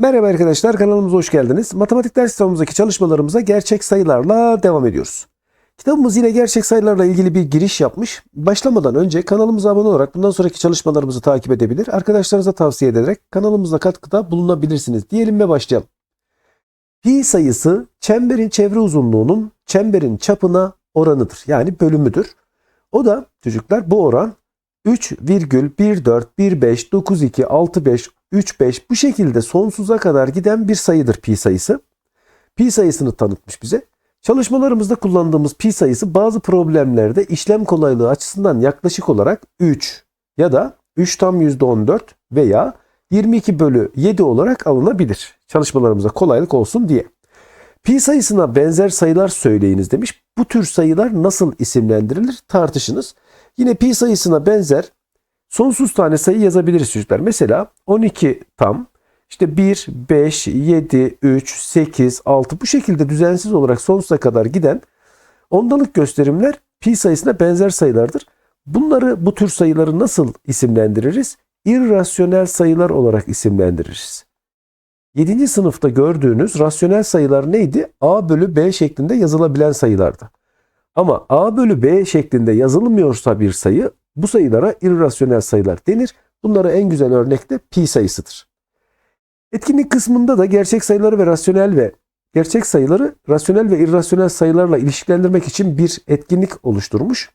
Merhaba arkadaşlar kanalımıza hoş geldiniz. Matematik ders kitabımızdaki çalışmalarımıza gerçek sayılarla devam ediyoruz. Kitabımız yine gerçek sayılarla ilgili bir giriş yapmış. Başlamadan önce kanalımıza abone olarak bundan sonraki çalışmalarımızı takip edebilir. Arkadaşlarınıza tavsiye ederek kanalımıza katkıda bulunabilirsiniz. Diyelim ve başlayalım. Pi sayısı çemberin çevre uzunluğunun çemberin çapına oranıdır. Yani bölümüdür. O da çocuklar bu oran 3,14159265 bu şekilde sonsuza kadar giden bir sayıdır pi sayısı. Pi sayısını tanıtmış bize. Çalışmalarımızda kullandığımız pi sayısı bazı problemlerde işlem kolaylığı açısından yaklaşık olarak 3 ya da 3 tam %14 veya 22 bölü 7 olarak alınabilir. Çalışmalarımıza kolaylık olsun diye. Pi sayısına benzer sayılar söyleyiniz demiş. Bu tür sayılar nasıl isimlendirilir tartışınız. Yine pi sayısına benzer sonsuz tane sayı yazabiliriz çocuklar. Mesela 12 tam, işte 1, 5, 7, 3, 8, 6 bu şekilde düzensiz olarak sonsuza kadar giden ondalık gösterimler pi sayısına benzer sayılardır. Bunları bu tür sayıları nasıl isimlendiririz? İrrasyonel sayılar olarak isimlendiririz. 7. sınıfta gördüğünüz rasyonel sayılar neydi? A bölü B şeklinde yazılabilen sayılardı. Ama A bölü B şeklinde yazılmıyorsa bir sayı bu sayılara irrasyonel sayılar denir. Bunlara en güzel örnek de pi sayısıdır. Etkinlik kısmında da gerçek sayıları ve rasyonel ve gerçek sayıları rasyonel ve irrasyonel sayılarla ilişkilendirmek için bir etkinlik oluşturmuş.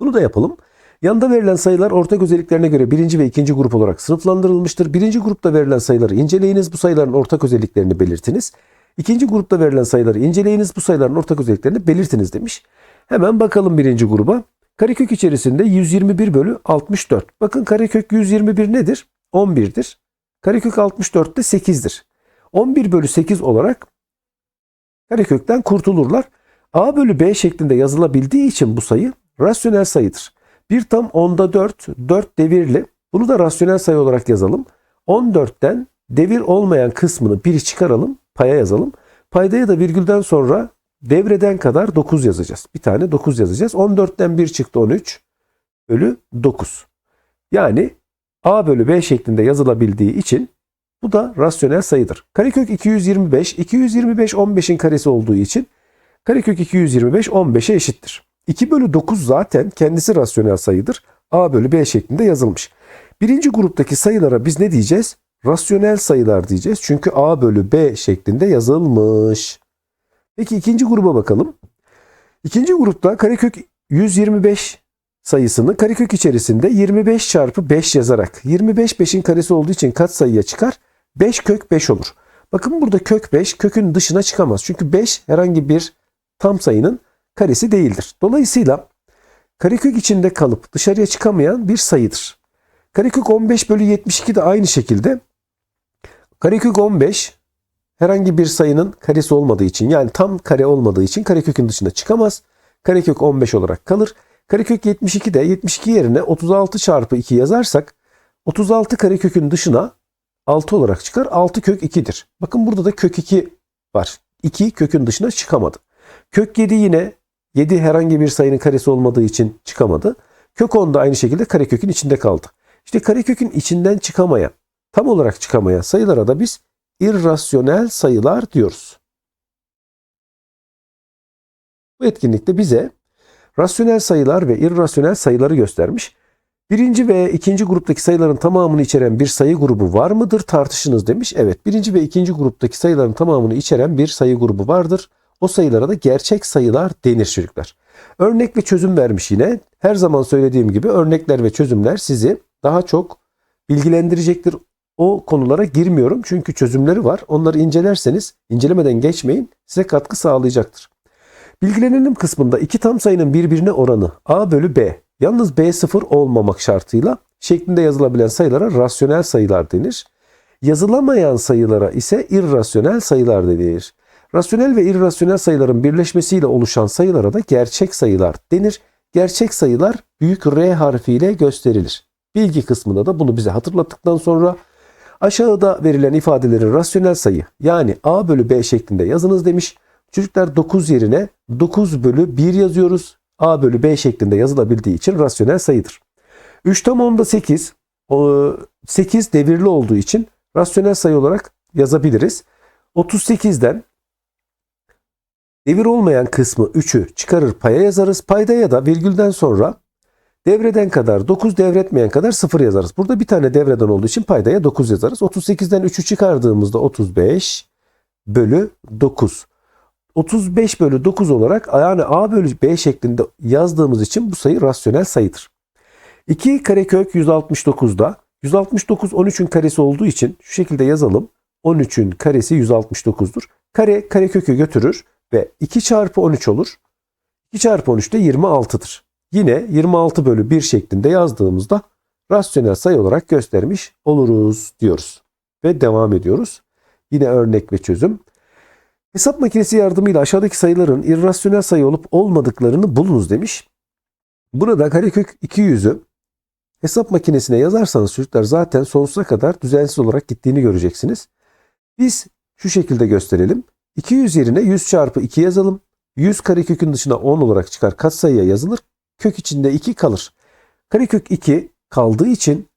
Bunu da yapalım. Yanında verilen sayılar ortak özelliklerine göre birinci ve ikinci grup olarak sınıflandırılmıştır. Birinci grupta verilen sayıları inceleyiniz. Bu sayıların ortak özelliklerini belirtiniz. İkinci grupta verilen sayıları inceleyiniz. Bu sayıların ortak özelliklerini belirtiniz demiş. Hemen bakalım birinci gruba. Karekök içerisinde 121 bölü 64. Bakın karekök 121 nedir? 11'dir. Karekök 64 de 8'dir. 11 bölü 8 olarak karekökten kurtulurlar. A bölü B şeklinde yazılabildiği için bu sayı rasyonel sayıdır. Bir tam 10'da 4, 4 devirli. Bunu da rasyonel sayı olarak yazalım. 14'ten devir olmayan kısmını 1'i çıkaralım, paya yazalım. Paydaya da virgülden sonra devreden kadar 9 yazacağız. Bir tane 9 yazacağız. 14'ten 1 çıktı 13 bölü 9. Yani A bölü B şeklinde yazılabildiği için bu da rasyonel sayıdır. Karekök 225, 225 15'in karesi olduğu için karekök 225 15'e eşittir. 2 bölü 9 zaten kendisi rasyonel sayıdır. A bölü B şeklinde yazılmış. Birinci gruptaki sayılara biz ne diyeceğiz? Rasyonel sayılar diyeceğiz. Çünkü A bölü B şeklinde yazılmış. Peki ikinci gruba bakalım. İkinci grupta karekök 125 sayısını karekök içerisinde 25 çarpı 5 yazarak 25 5'in karesi olduğu için kaç sayıya çıkar? 5 kök 5 olur. Bakın burada kök 5 kökün dışına çıkamaz. Çünkü 5 herhangi bir tam sayının karesi değildir. Dolayısıyla karekök içinde kalıp dışarıya çıkamayan bir sayıdır. Karekök 15 bölü 72 de aynı şekilde karekök 15 herhangi bir sayının karesi olmadığı için yani tam kare olmadığı için karekökün dışına çıkamaz. Karekök 15 olarak kalır. Karekök 72 de 72 yerine 36 çarpı 2 yazarsak 36 karekökün dışına 6 olarak çıkar. 6 kök 2'dir. Bakın burada da kök 2 var. 2 kökün dışına çıkamadı. Kök 7 yine 7 herhangi bir sayının karesi olmadığı için çıkamadı. Kök 10 da aynı şekilde karekökün içinde kaldı. İşte karekökün içinden çıkamayan, tam olarak çıkamayan sayılara da biz irrasyonel sayılar diyoruz. Bu etkinlikte bize rasyonel sayılar ve irrasyonel sayıları göstermiş. Birinci ve ikinci gruptaki sayıların tamamını içeren bir sayı grubu var mıdır tartışınız demiş. Evet birinci ve ikinci gruptaki sayıların tamamını içeren bir sayı grubu vardır. O sayılara da gerçek sayılar denir çocuklar. Örnek ve çözüm vermiş yine. Her zaman söylediğim gibi örnekler ve çözümler sizi daha çok bilgilendirecektir. O konulara girmiyorum çünkü çözümleri var. Onları incelerseniz incelemeden geçmeyin size katkı sağlayacaktır. Bilgilenelim kısmında iki tam sayının birbirine oranı a bölü b yalnız b sıfır olmamak şartıyla şeklinde yazılabilen sayılara rasyonel sayılar denir. Yazılamayan sayılara ise irrasyonel sayılar denir. Rasyonel ve irrasyonel sayıların birleşmesiyle oluşan sayılara da gerçek sayılar denir. Gerçek sayılar büyük R harfiyle gösterilir. Bilgi kısmında da bunu bize hatırlattıktan sonra aşağıda verilen ifadeleri rasyonel sayı yani A bölü B şeklinde yazınız demiş. Çocuklar 9 yerine 9 bölü 1 yazıyoruz. A bölü B şeklinde yazılabildiği için rasyonel sayıdır. 3 tam 10'da 8. 8 devirli olduğu için rasyonel sayı olarak yazabiliriz. 38'den devir olmayan kısmı 3'ü çıkarır paya yazarız. Paydaya da virgülden sonra devreden kadar 9 devretmeyen kadar 0 yazarız. Burada bir tane devreden olduğu için paydaya 9 yazarız. 38'den 3'ü çıkardığımızda 35 bölü 9. 35 bölü 9 olarak yani A bölü B şeklinde yazdığımız için bu sayı rasyonel sayıdır. 2 karekök 169'da 169 13'ün karesi olduğu için şu şekilde yazalım. 13'ün karesi 169'dur. Kare karekökü götürür ve 2 çarpı 13 olur. 2 çarpı 13 de 26'dır. Yine 26 bölü 1 şeklinde yazdığımızda rasyonel sayı olarak göstermiş oluruz diyoruz. Ve devam ediyoruz. Yine örnek ve çözüm. Hesap makinesi yardımıyla aşağıdaki sayıların irrasyonel sayı olup olmadıklarını bulunuz demiş. Burada karekök 200'ü hesap makinesine yazarsanız çocuklar zaten sonsuza kadar düzensiz olarak gittiğini göreceksiniz. Biz şu şekilde gösterelim. 200 yerine 100 çarpı 2 yazalım. 100 karekökün dışına 10 olarak çıkar katsayıya yazılır. Kök içinde 2 kalır. Karekök 2 kaldığı için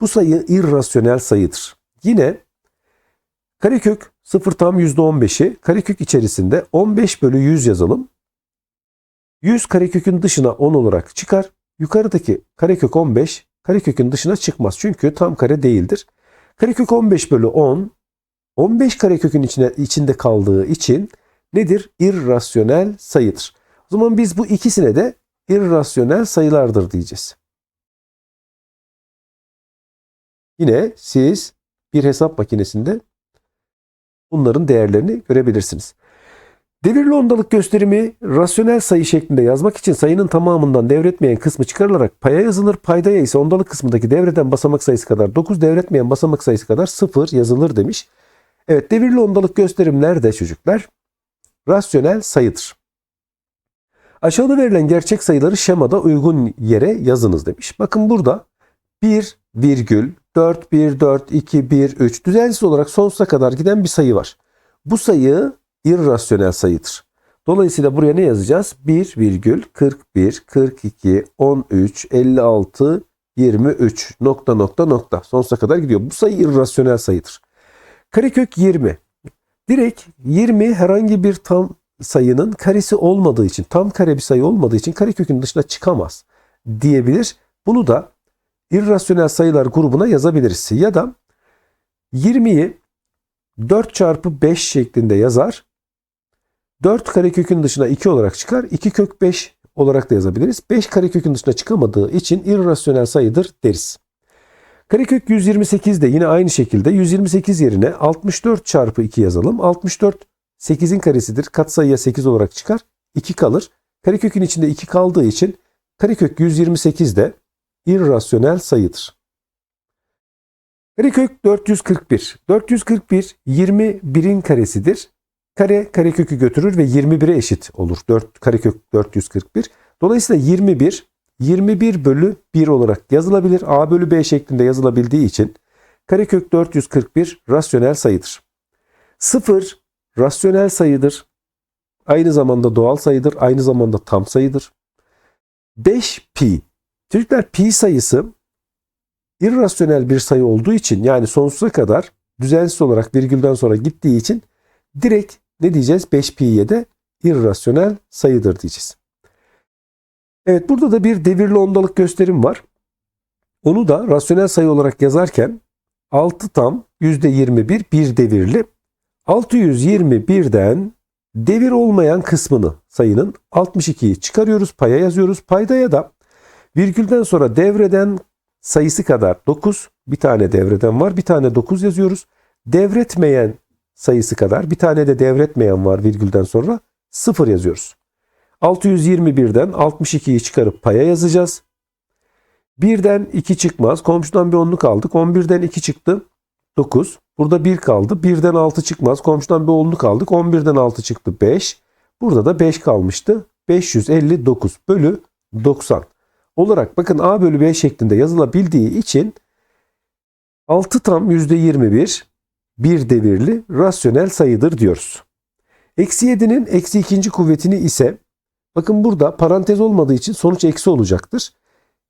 bu sayı irrasyonel sayıdır. Yine karekök 0 tam %15'i karekök içerisinde 15 bölü 100 yazalım. 100 karekökün dışına 10 olarak çıkar. Yukarıdaki karekök 15 karekökün dışına çıkmaz. Çünkü tam kare değildir. Karekök 15 bölü 10 15 karekökün içine, içinde kaldığı için nedir? İrrasyonel sayıdır. O zaman biz bu ikisine de irrasyonel sayılardır diyeceğiz. Yine siz bir hesap makinesinde bunların değerlerini görebilirsiniz. Devirli ondalık gösterimi rasyonel sayı şeklinde yazmak için sayının tamamından devretmeyen kısmı çıkarılarak paya yazılır. Paydaya ise ondalık kısmındaki devreden basamak sayısı kadar 9, devretmeyen basamak sayısı kadar 0 yazılır demiş. Evet devirli ondalık gösterimler de çocuklar rasyonel sayıdır. Aşağıda verilen gerçek sayıları şemada uygun yere yazınız demiş. Bakın burada 1 virgül 4 1 4 2 1 3 düzensiz olarak sonsuza kadar giden bir sayı var. Bu sayı irrasyonel sayıdır. Dolayısıyla buraya ne yazacağız? 1 virgül 41 42 13 56 23 nokta nokta nokta sonsuza kadar gidiyor. Bu sayı irrasyonel sayıdır. Karekök 20. Direkt 20 herhangi bir tam sayının karesi olmadığı için, tam kare bir sayı olmadığı için karekökün dışına çıkamaz diyebilir. Bunu da irrasyonel sayılar grubuna yazabiliriz. Ya da 20'yi 4 çarpı 5 şeklinde yazar. 4 karekökün dışına 2 olarak çıkar. 2 kök 5 olarak da yazabiliriz. 5 karekökün dışına çıkamadığı için irrasyonel sayıdır deriz. Karekök 128 de yine aynı şekilde 128 yerine 64 çarpı 2 yazalım. 64 8'in karesidir. Katsayıya 8 olarak çıkar. 2 kalır. Karekökün içinde 2 kaldığı için karekök 128 de irrasyonel sayıdır. Karekök 441. 441 21'in karesidir. Kare karekökü götürür ve 21'e eşit olur. 4 karekök 441. Dolayısıyla 21 21 bölü 1 olarak yazılabilir. A bölü B şeklinde yazılabildiği için karekök 441 rasyonel sayıdır. 0 rasyonel sayıdır. Aynı zamanda doğal sayıdır. Aynı zamanda tam sayıdır. 5 pi. Çocuklar pi sayısı irrasyonel bir sayı olduğu için yani sonsuza kadar düzensiz olarak virgülden sonra gittiği için direkt ne diyeceğiz? 5 pi'ye de irrasyonel sayıdır diyeceğiz. Evet burada da bir devirli ondalık gösterim var. Onu da rasyonel sayı olarak yazarken 6 tam %21 bir devirli 621'den devir olmayan kısmını sayının 62'yi çıkarıyoruz. Paya yazıyoruz. Paydaya da virgülden sonra devreden sayısı kadar 9. Bir tane devreden var. Bir tane 9 yazıyoruz. Devretmeyen sayısı kadar bir tane de devretmeyen var virgülden sonra 0 yazıyoruz. 621'den 62'yi çıkarıp paya yazacağız. 1'den 2 çıkmaz. Komşudan bir onluk aldık. 11'den 2 çıktı. 9. Burada 1 kaldı. 1'den 6 çıkmaz. Komşudan bir onluk aldık. 11'den 6 çıktı. 5. Burada da 5 kalmıştı. 559 bölü 90 olarak bakın A bölü B şeklinde yazılabildiği için 6 tam %21 bir devirli rasyonel sayıdır diyoruz. Eksi 7'nin eksi ikinci kuvvetini ise bakın burada parantez olmadığı için sonuç eksi olacaktır.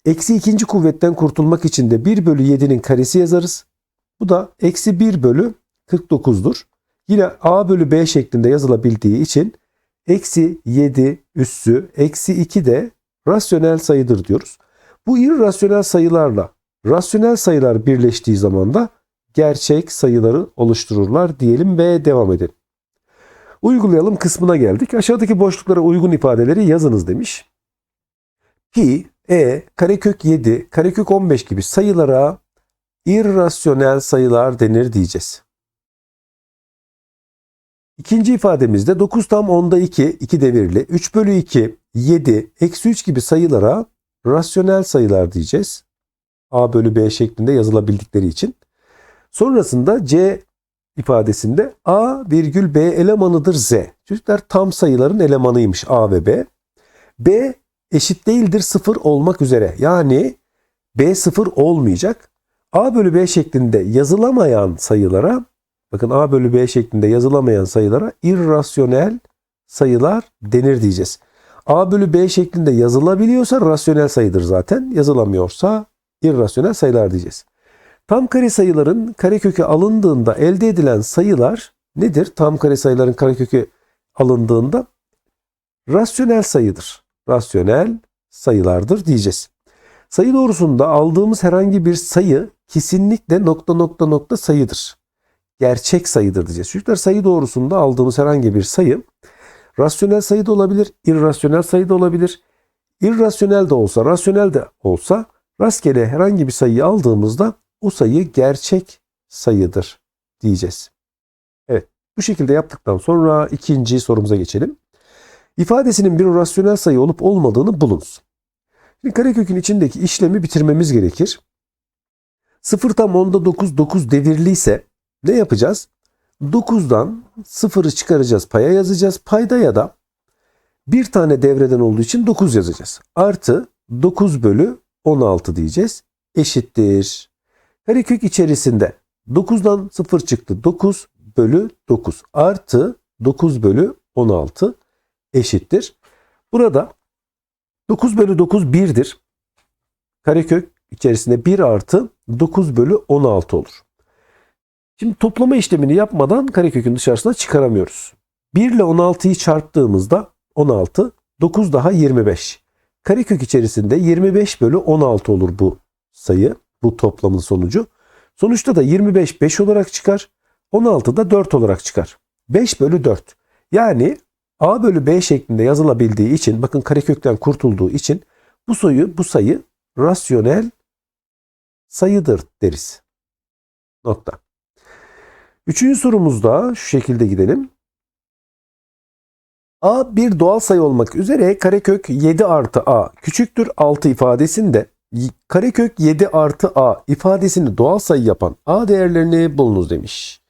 Eksi ikinci kuvvetten kurtulmak için de 1 bölü 7'nin karesi yazarız. Bu da eksi 1 bölü 49'dur. Yine a bölü b şeklinde yazılabildiği için eksi 7 üssü eksi 2 de rasyonel sayıdır diyoruz. Bu irrasyonel sayılarla rasyonel sayılar birleştiği zaman da gerçek sayıları oluştururlar diyelim ve devam edelim. Uygulayalım kısmına geldik. Aşağıdaki boşluklara uygun ifadeleri yazınız demiş. Pi, e, karekök 7, karekök 15 gibi sayılara irrasyonel sayılar denir diyeceğiz. İkinci ifademizde 9 tam 10'da 2, 2 devirli, 3 bölü 2, 7, eksi 3 gibi sayılara rasyonel sayılar diyeceğiz. A bölü B şeklinde yazılabildikleri için. Sonrasında C ifadesinde A virgül B elemanıdır Z. Çocuklar tam sayıların elemanıymış A ve B. B eşit değildir 0 olmak üzere. Yani B 0 olmayacak. A bölü B şeklinde yazılamayan sayılara bakın A bölü B şeklinde yazılamayan sayılara irrasyonel sayılar denir diyeceğiz. A bölü B şeklinde yazılabiliyorsa rasyonel sayıdır zaten. Yazılamıyorsa irrasyonel sayılar diyeceğiz. Tam kare sayıların karekökü alındığında elde edilen sayılar nedir? Tam kare sayıların karekökü alındığında rasyonel sayıdır. Rasyonel sayılardır diyeceğiz. Sayı doğrusunda aldığımız herhangi bir sayı kesinlikle nokta nokta nokta sayıdır. Gerçek sayıdır diyeceğiz. Çocuklar sayı doğrusunda aldığımız herhangi bir sayı rasyonel sayı da olabilir, irrasyonel sayı da olabilir. İrrasyonel de olsa, rasyonel de olsa rastgele herhangi bir sayıyı aldığımızda o sayı gerçek sayıdır diyeceğiz. Evet bu şekilde yaptıktan sonra ikinci sorumuza geçelim. İfadesinin bir rasyonel sayı olup olmadığını bulunuz. Şimdi karekökün içindeki işlemi bitirmemiz gerekir. 0 tam 10'da 9, 9 devirliyse ne yapacağız? 9'dan 0'ı çıkaracağız, paya yazacağız. Payda ya da bir tane devreden olduğu için 9 yazacağız. Artı 9 bölü 16 diyeceğiz. Eşittir. Karekök içerisinde 9'dan 0 çıktı. 9 bölü 9 artı 9 bölü 16 eşittir. Burada 9 bölü 9 1'dir. Karekök içerisinde 1 artı 9 bölü 16 olur. Şimdi toplama işlemini yapmadan karekökün dışarısına çıkaramıyoruz. 1 ile 16'yı çarptığımızda 16, 9 daha 25. Karekök içerisinde 25 bölü 16 olur bu sayı, bu toplamın sonucu. Sonuçta da 25 5 olarak çıkar, 16 da 4 olarak çıkar. 5 bölü 4. Yani A bölü B şeklinde yazılabildiği için, bakın karekökten kurtulduğu için bu sayı, bu sayı rasyonel sayıdır deriz. Nokta. Üçüncü sorumuzda şu şekilde gidelim. A bir doğal sayı olmak üzere karekök 7 artı A küçüktür 6 ifadesinde karekök 7 artı A ifadesini doğal sayı yapan A değerlerini bulunuz demiş.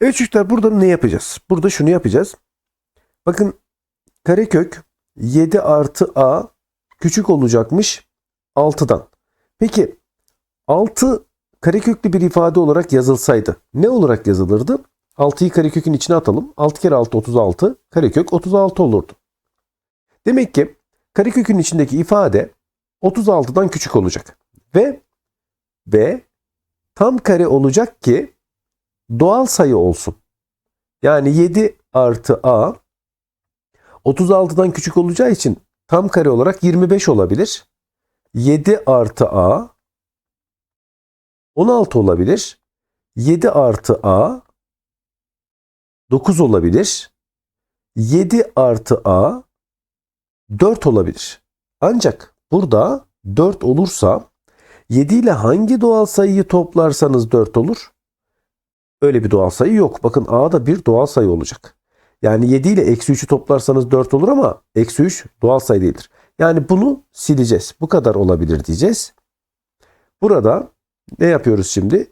Evet çocuklar burada ne yapacağız? Burada şunu yapacağız. Bakın karekök 7 artı A küçük olacakmış 6'dan. Peki 6 kareköklü bir ifade olarak yazılsaydı ne olarak yazılırdı? 6'yı karekökün içine atalım. 6 kere 6 36. Karekök 36 olurdu. Demek ki karekökün içindeki ifade 36'dan küçük olacak. Ve ve tam kare olacak ki doğal sayı olsun. Yani 7 artı a 36'dan küçük olacağı için tam kare olarak 25 olabilir. 7 artı a 16 olabilir. 7 artı a 9 olabilir. 7 artı a 4 olabilir. Ancak burada 4 olursa 7 ile hangi doğal sayıyı toplarsanız 4 olur? Öyle bir doğal sayı yok. Bakın a da bir doğal sayı olacak. Yani 7 ile eksi 3'ü toplarsanız 4 olur ama eksi 3 doğal sayı değildir. Yani bunu sileceğiz. Bu kadar olabilir diyeceğiz. Burada ne yapıyoruz şimdi?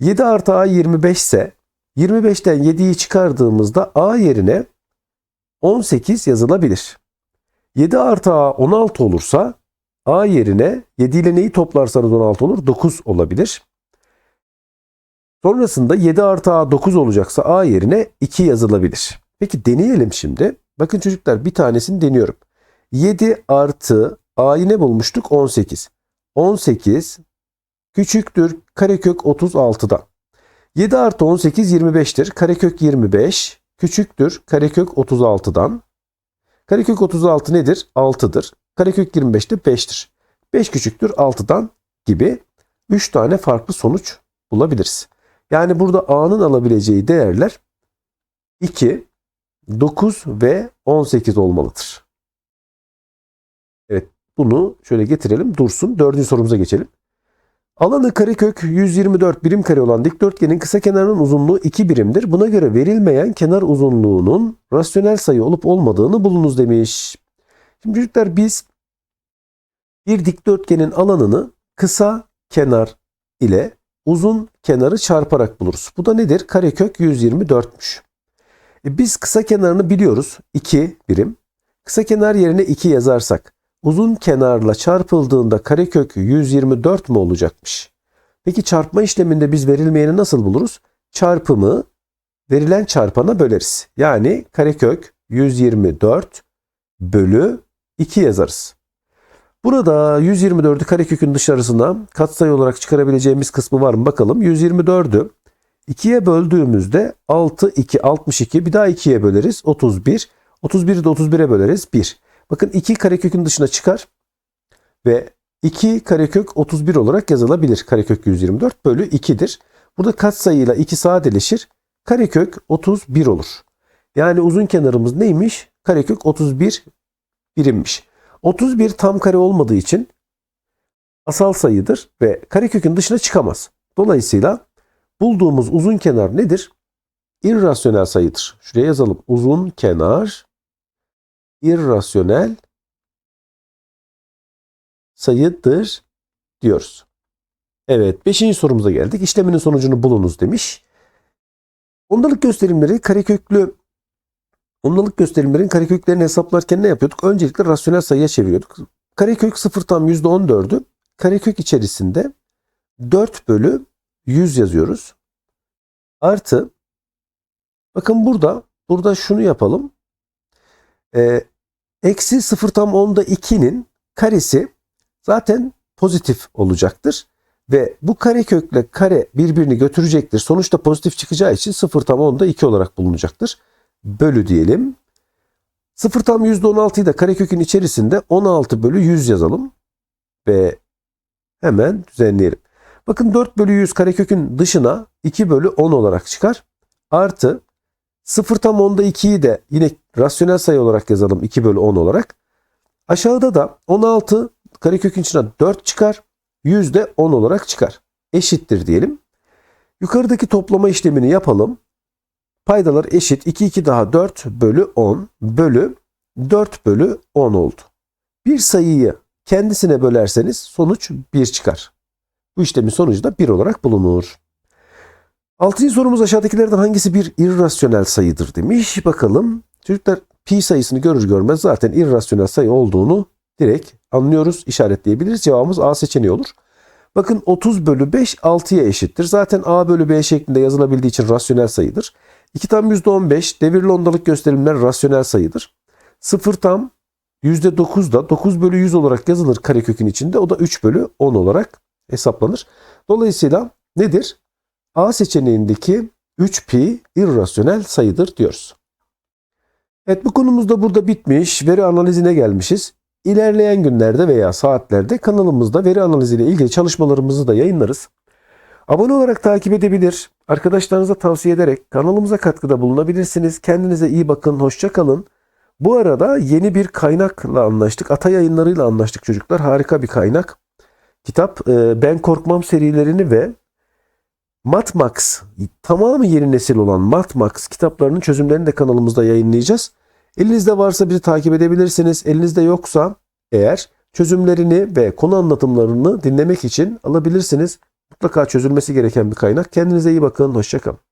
7 artı a 25 ise 25'ten 7'yi çıkardığımızda a yerine 18 yazılabilir. 7 artı a 16 olursa a yerine 7 ile neyi toplarsanız 16 olur? 9 olabilir. Sonrasında 7 artı a 9 olacaksa a yerine 2 yazılabilir. Peki deneyelim şimdi. Bakın çocuklar bir tanesini deniyorum. 7 artı a'yı ne bulmuştuk? 18. 18 küçüktür karekök 36'dan. 7 artı 18 25'tir. Karekök 25 küçüktür karekök 36'dan. Karekök 36 nedir? 6'dır. Karekök 25 de 5'tir. 5 küçüktür 6'dan gibi 3 tane farklı sonuç bulabiliriz. Yani burada A'nın alabileceği değerler 2, 9 ve 18 olmalıdır. Evet bunu şöyle getirelim dursun. Dördüncü sorumuza geçelim. Alanı karekök 124 birim kare olan dikdörtgenin kısa kenarının uzunluğu 2 birimdir. Buna göre verilmeyen kenar uzunluğunun rasyonel sayı olup olmadığını bulunuz demiş. Şimdi çocuklar biz bir dikdörtgenin alanını kısa kenar ile uzun kenarı çarparak buluruz. Bu da nedir? Karekök 124'müş. E biz kısa kenarını biliyoruz. 2 birim. Kısa kenar yerine 2 yazarsak uzun kenarla çarpıldığında karekök 124 mu olacakmış? Peki çarpma işleminde biz verilmeyeni nasıl buluruz? Çarpımı verilen çarpana böleriz. Yani karekök 124 bölü 2 yazarız. Burada 124'ü karekökün dışarısına katsayı olarak çıkarabileceğimiz kısmı var mı bakalım. 124'ü 2'ye böldüğümüzde 6, 2, 62 bir daha 2'ye böleriz 31. 31'i de 31'e böleriz 1. Bakın 2 karekökün dışına çıkar ve 2 karekök 31 olarak yazılabilir. Karekök 124 bölü 2'dir. Burada katsayıyla 2 sadeleşir. Karekök 31 olur. Yani uzun kenarımız neymiş? Karekök 31 birimmiş. 31 tam kare olmadığı için asal sayıdır ve karekökün dışına çıkamaz. Dolayısıyla bulduğumuz uzun kenar nedir? İrrasyonel sayıdır. Şuraya yazalım. Uzun kenar irrasyonel sayıdır diyoruz. Evet, beşinci sorumuza geldik. İşleminin sonucunu bulunuz demiş. Ondalık gösterimleri kareköklü ondalık gösterimlerin kareköklerini hesaplarken ne yapıyorduk? Öncelikle rasyonel sayıya çeviriyorduk. Karekök 0 tam %14'ü karekök içerisinde 4 bölü 100 yazıyoruz. Artı bakın burada burada şunu yapalım. Ee, eksi 0 tam onda 2'nin karesi zaten pozitif olacaktır. Ve bu kare kökle kare birbirini götürecektir. Sonuçta pozitif çıkacağı için 0 tam onda 2 olarak bulunacaktır. Bölü diyelim. 0 tam %16'yı da karekökün içerisinde 16 bölü 100 yazalım. Ve hemen düzenleyelim. Bakın 4 bölü 100 karekökün dışına 2 bölü 10 olarak çıkar. Artı 0 tam onda 2'yi de yine rasyonel sayı olarak yazalım 2 bölü 10 olarak. Aşağıda da 16 karekökün içine 4 çıkar. 100 de 10 olarak çıkar. Eşittir diyelim. Yukarıdaki toplama işlemini yapalım. Paydalar eşit. 2 2 daha 4 bölü 10 bölü 4 bölü 10 oldu. Bir sayıyı kendisine bölerseniz sonuç 1 çıkar. Bu işlemin sonucu da 1 olarak bulunur. Altıncı sorumuz aşağıdakilerden hangisi bir irrasyonel sayıdır demiş. Bakalım. Çocuklar pi sayısını görür görmez zaten irrasyonel sayı olduğunu direkt anlıyoruz, işaretleyebiliriz. Cevabımız A seçeneği olur. Bakın 30 bölü 5 6'ya eşittir. Zaten A bölü B şeklinde yazılabildiği için rasyonel sayıdır. 2 tam %15 devirli ondalık gösterimler rasyonel sayıdır. 0 tam %9 da 9 bölü 100 olarak yazılır karekökün içinde. O da 3 bölü 10 olarak hesaplanır. Dolayısıyla nedir? A seçeneğindeki 3pi irrasyonel sayıdır diyoruz. Evet bu konumuz da burada bitmiş. Veri analizine gelmişiz. İlerleyen günlerde veya saatlerde kanalımızda veri analiziyle ilgili çalışmalarımızı da yayınlarız. Abone olarak takip edebilir, arkadaşlarınıza tavsiye ederek kanalımıza katkıda bulunabilirsiniz. Kendinize iyi bakın, hoşça kalın. Bu arada yeni bir kaynakla anlaştık. Ata yayınlarıyla anlaştık çocuklar. Harika bir kaynak. Kitap e, Ben Korkmam serilerini ve Matmax tamamı yeni nesil olan Matmax kitaplarının çözümlerini de kanalımızda yayınlayacağız. Elinizde varsa bizi takip edebilirsiniz. Elinizde yoksa eğer çözümlerini ve konu anlatımlarını dinlemek için alabilirsiniz. Mutlaka çözülmesi gereken bir kaynak. Kendinize iyi bakın. Hoşçakalın.